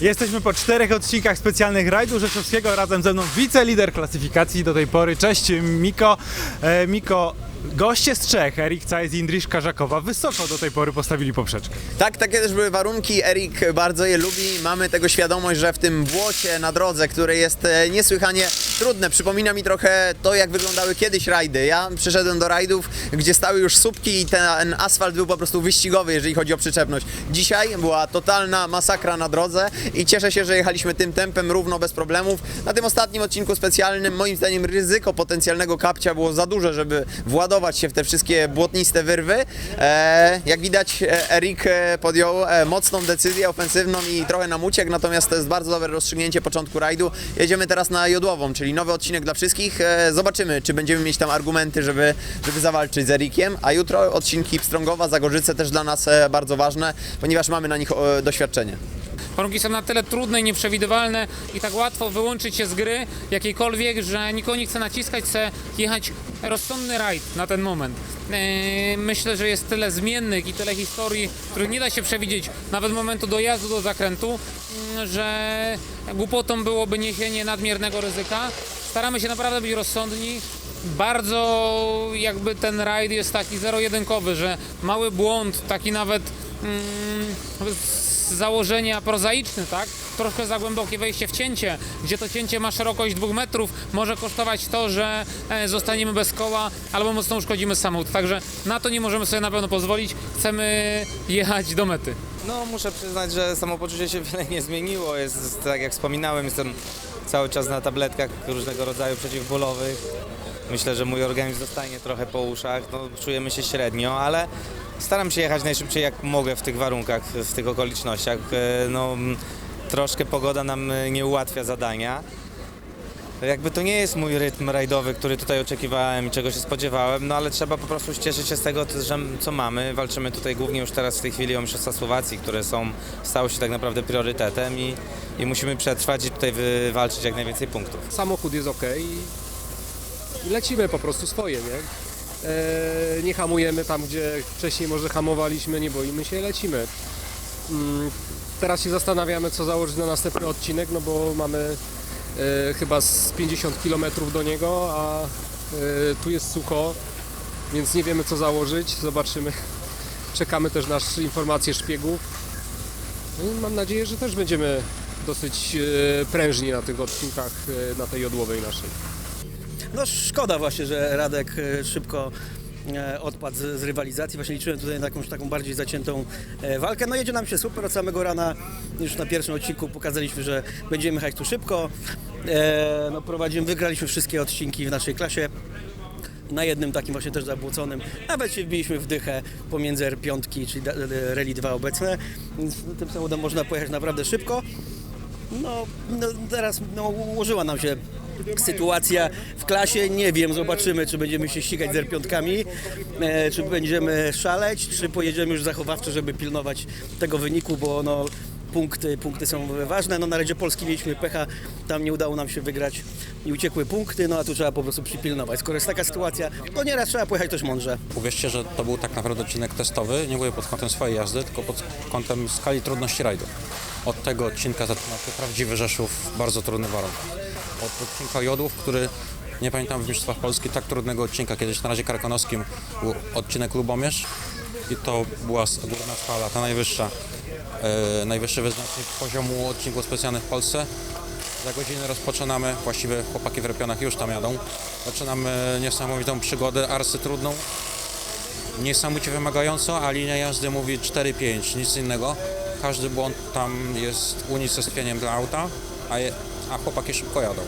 Jesteśmy po czterech odcinkach specjalnych rajdu rzeszowskiego. Razem ze mną wicelider klasyfikacji do tej pory. Cześć Miko. E, Miko, goście z Czech, Erik Cajs i Indrisz Karzakowa, wysoko do tej pory postawili poprzeczkę. Tak, takie też były warunki. Erik bardzo je lubi. Mamy tego świadomość, że w tym błocie na drodze, które jest e, niesłychanie trudne, przypomina mi trochę to, jak wyglądały kiedyś rajdy. Ja przyszedłem do rajdów, gdzie stały już słupki i ten asfalt był po prostu wyścigowy, jeżeli chodzi o przyczepność. Dzisiaj była totalna masakra na drodze i cieszę się, że jechaliśmy tym tempem równo, bez problemów. Na tym ostatnim odcinku specjalnym, moim zdaniem, ryzyko potencjalnego kapcia było za duże, żeby władować się w te wszystkie błotniste wyrwy. E, jak widać, e, Erik e, podjął mocną decyzję ofensywną i trochę nam uciekł, natomiast to jest bardzo dobre rozstrzygnięcie początku rajdu. Jedziemy teraz na Jodłową, czyli nowy odcinek dla wszystkich. Zobaczymy, czy będziemy mieć tam argumenty, żeby, żeby zawalczyć z Erikiem, a jutro odcinki Pstrągowa, Zagorzyce też dla nas bardzo ważne, ponieważ mamy na nich doświadczenie. Warunki są na tyle trudne i nieprzewidywalne i tak łatwo wyłączyć się z gry jakiejkolwiek, że nikogo nie chce naciskać, chce jechać rozsądny rajd na ten moment. Eee, Myślę, że jest tyle zmiennych i tyle historii, których nie da się przewidzieć nawet momentu dojazdu do zakrętu, mm, że głupotą byłoby niesienie nadmiernego ryzyka. Staramy się naprawdę być rozsądni. Bardzo jakby ten rajd jest taki zero-jedynkowy, że mały błąd, taki nawet z założenia prozaiczny, tak? Troszkę za głębokie wejście w cięcie, gdzie to cięcie ma szerokość dwóch metrów, może kosztować to, że e, zostaniemy bez koła albo mocno uszkodzimy samochód. Także na to nie możemy sobie na pewno pozwolić. Chcemy jechać do mety. No muszę przyznać, że samopoczucie się wiele nie zmieniło. Jest, tak jak wspominałem, jestem cały czas na tabletkach różnego rodzaju przeciwbólowych. Myślę, że mój organizm zostanie trochę po uszach, no, czujemy się średnio, ale staram się jechać najszybciej jak mogę w tych warunkach, w tych okolicznościach. E, No, troszkę pogoda nam e, nie ułatwia zadania. Jakby to nie jest mój rytm rajdowy, który tutaj oczekiwałem i czego się spodziewałem, no ale trzeba po prostu cieszyć się z tego, że, co mamy. Walczymy tutaj głównie już teraz w tej chwili o Mistrzostwa Słowacji, które są, stały się tak naprawdę priorytetem i, i musimy przetrwać i tutaj wywalczyć jak najwięcej punktów. samochód jest ok i lecimy po prostu swoje, nie? E, nie hamujemy tam, gdzie wcześniej może hamowaliśmy, nie boimy się, lecimy. Mm, teraz się zastanawiamy, co założyć na następny odcinek, no bo mamy chyba z 50 km do niego, a e, tu jest sucho, więc nie wiemy, co założyć. Zobaczymy. Czekamy też na informacje szpiegów. No i mam nadzieję, że też będziemy dosyć e, prężni na tych odcinkach, e, na tej jodłowej naszej. No szkoda właśnie, że Radek e, szybko e, odpadł z, z rywalizacji. Właśnie liczyłem tutaj na jakąś taką bardziej zaciętą e, walkę. No jedzie nam się super od samego rana. Już na pierwszym odcinku pokazaliśmy, że będziemy jechać tu szybko. E, No prowadzimy, wygraliśmy wszystkie odcinki w naszej klasie. Na jednym takim właśnie też zabłoconym. Nawet się wbiliśmy w dychę pomiędzy R5, czyli Rally 2 obecne. Więc tym samochodem można pojechać naprawdę szybko. No, no teraz no, ułożyła nam się sytuacja w klasie. Nie wiem, zobaczymy, czy będziemy się ścigać z R5, e, czy będziemy szaleć, czy pojedziemy już zachowawczo, żeby pilnować tego wyniku, bo no, punkty, punkty są ważne. No, na Radzie Polski mieliśmy pecha, tam nie udało nam się wygrać i uciekły punkty, no a tu trzeba po prostu przypilnować. Skoro jest taka sytuacja, to nieraz trzeba pojechać też mądrze. Uwierzcie, że to był tak naprawdę odcinek testowy, nie mówię pod kątem swojej jazdy, tylko pod kątem skali trudności rajdu. Od tego odcinka zaczynał się prawdziwy Rzeszów w bardzo trudnych warunkach. Od odcinka Jodłów, który nie pamiętam w Mistrzostwach Polski tak trudnego odcinka, kiedyś na razie karkonoskim był odcinek Lubomierz i to była górna skala, ta najwyższa, e, najwyższy wyznacznik poziomu odcinków specjalnych w Polsce. Za godzinę rozpoczynamy, właściwie chłopaki w Repionach już tam jadą. Zaczynamy niesamowitą przygodę, arsy trudną, niesamowicie wymagająco, a linia jazdy mówi 4-5, nic innego. Każdy błąd tam jest unicestwieniem dla auta, a, je, a chłopaki szybko jadą.